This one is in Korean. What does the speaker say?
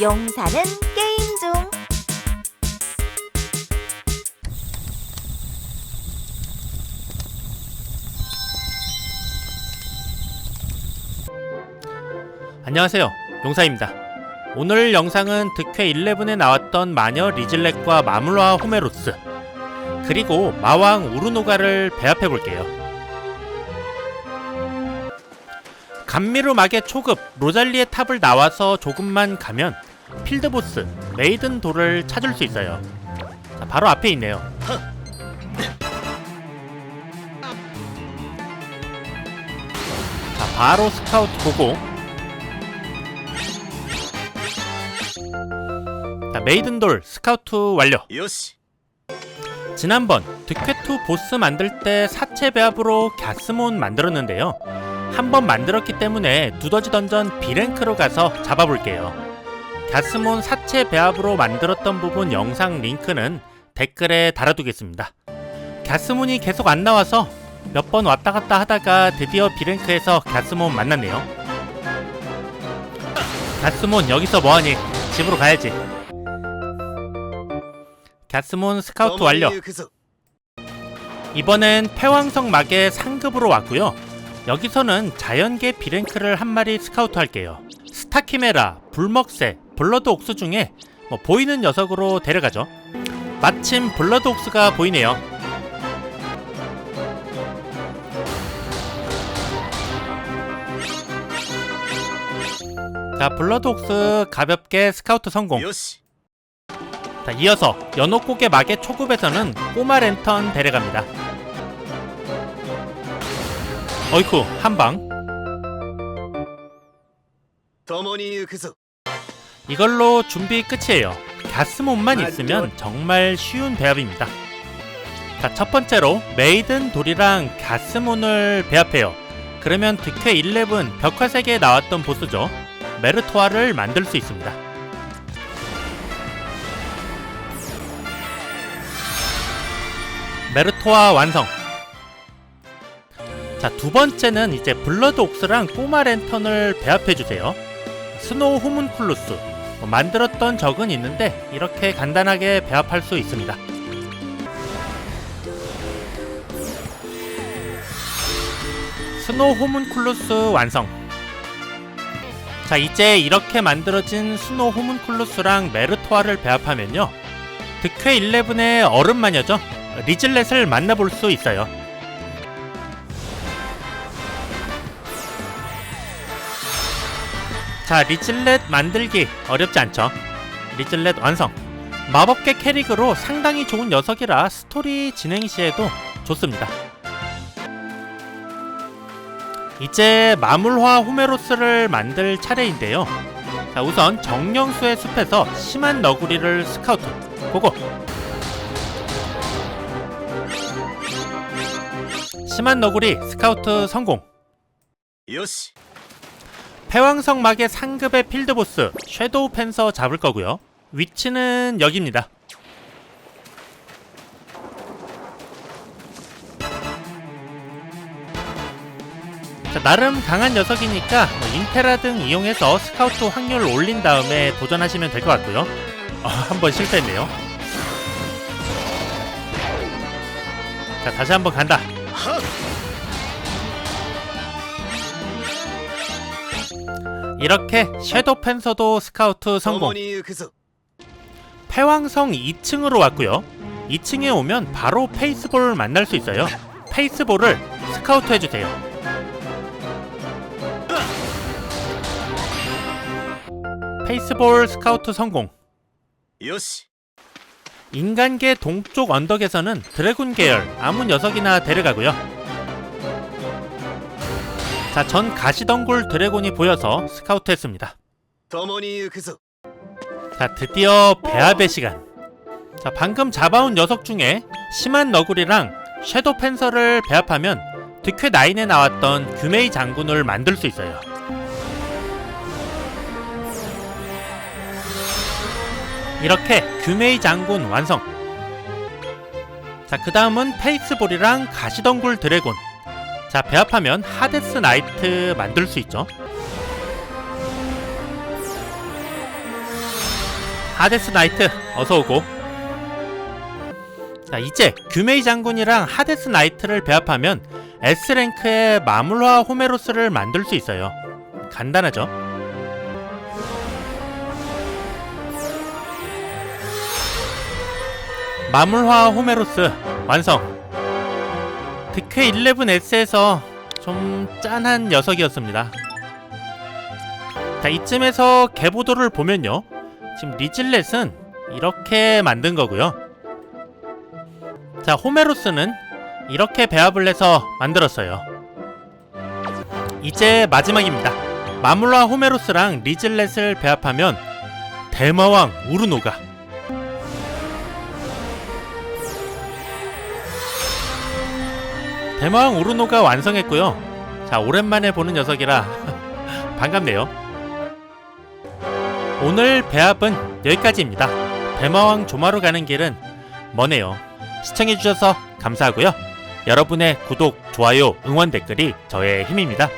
용사는 게임 중. 안녕하세요. 용사입니다. 오늘 영상은 득회 11에 나왔던 마녀 리즐렛과 마물와 호메로스 그리고 마왕 우르노가를 배합해 볼게요. 감미루 막의 초급 로잘리의 탑을 나와서 조금만 가면 필드보스 메이든 돌을 찾을 수 있어요. 자, 바로 앞에 있네요. 자, 바로 스카우트 보고 자, 메이든 돌 스카우트 완료. 지난번 득회2 보스 만들 때 사체 배합으로 갸스몬 만들었는데요. 한 번 만들었기 때문에 두더지 던전 B랭크로 가서 잡아볼게요. 갸스몬 사체 배합으로 만들었던 부분 영상 링크는 댓글에 달아두겠습니다. 갸스몬이 계속 안 나와서 몇 번 왔다 갔다 하다가 드디어 비랭크에서 갸스몬 만났네요. 갸스몬 여기서 뭐하니? 집으로 가야지. 갸스몬 스카우트 완료. 이번엔 패왕성 막의 상급으로 왔고요. 여기서는 자연계 비랭크를 한 마리 스카우트 할게요. 스타키메라, 불먹새, 블러드 옥스 중에 뭐 보이는 녀석으로 데려가죠. 마침 블러드 옥스가 보이네요. 자, 블러드 옥스 가볍게 스카우트 성공. 자, 이어서 연옥곡의 막의 초급에서는 꼬마 랜턴 데려갑니다. 어이쿠, 한 방. 이걸로 준비 끝이에요. 가스몬만 있으면 정말 쉬운 배합입니다. 자, 첫 번째로 메이든 돌이랑 가스몬을 배합해요. 그러면 득회 11 벽화 세계에 나왔던 보스죠. 메르토아를 만들 수 있습니다. 메르토아 완성. 자, 두 번째는 이제 블러드 옥스랑 꼬마 랜턴을 배합해 주세요. 스노우 호문쿨루스 만들었던 적은 있는데 이렇게 간단하게 배합할 수 있습니다. 스노우 호문쿨루스 완성. 자 이제 이렇게 만들어진 스노우 호문쿨루스랑 메르토아를 배합하면요 득회 11의 얼음 마녀죠 리즐렛을 만나볼 수 있어요. 자, 리즐렛 만들기 어렵지 않죠? 리즐렛 완성. 마법계 캐릭으로 상당히 좋은 녀석이라 스토리 진행 시에도 좋습니다. 이제 마물화 호메로스를 만들 차례인데요. 자, 우선 정령수의 숲에서 심한 너구리를 스카우트. 고고. 심한 너구리 스카우트 성공. よし 패왕성 막의 상급의 필드보스 섀도우 펜서 잡을 거고요. 위치는 여기입니다. 자, 나름 강한 녀석이니까 뭐 인테라 등 이용해서 스카우트 확률 올린 다음에 도전하시면 될 것 같고요. 어, 한번 실패했네요. 자, 다시 한번 간다. 이렇게 섀도우 펜서도 스카우트 성공. 패왕성 2층으로 왔고요. 2층에 오면 바로 페이스볼을 만날 수 있어요. 페이스볼을 스카우트 해주세요. 페이스볼 스카우트 성공. 인간계 동쪽 언덕에서는 드래곤 계열 아무 녀석이나 데려가고요. 자, 전 가시덩굴 드래곤이 보여서 스카우트했습니다. 그 자, 드디어 배합의 시간. 자, 방금 잡아온 녀석 중에 심한 너구리랑 섀도 펜서를 배합하면 득회 나인에 나왔던 규메이 장군을 만들 수 있어요. 이렇게 규메이 장군 완성. 자, 그 다음은 페이스볼이랑 가시덩굴 드래곤. 자, 배합하면 하데스 나이트 만들 수 있죠. 하데스 나이트 어서 오고. 자 이제 규메이 장군이랑 하데스 나이트를 배합하면 S 랭크의 마물화 호메로스를 만들 수 있어요. 간단하죠? 마물화 호메로스 완성. 득회 11S에서 좀 짠한 녀석이었습니다. 자, 이쯤에서 개보도를 보면요. 지금 리질렛은 이렇게 만든 거고요. 자, 호메로스는 이렇게 배합을 해서 만들었어요. 이제 마지막입니다. 마물라 호메로스랑 리즐렛을 배합하면 대마왕 우르노가 대마왕 우르노가 완성했고요. 자, 오랜만에 보는 녀석이라 반갑네요. 오늘 배합은 여기까지입니다. 대마왕 조마로 가는 길은 머네요. 시청해주셔서 감사하고요. 여러분의 구독, 좋아요, 응원 댓글이 저의 힘입니다.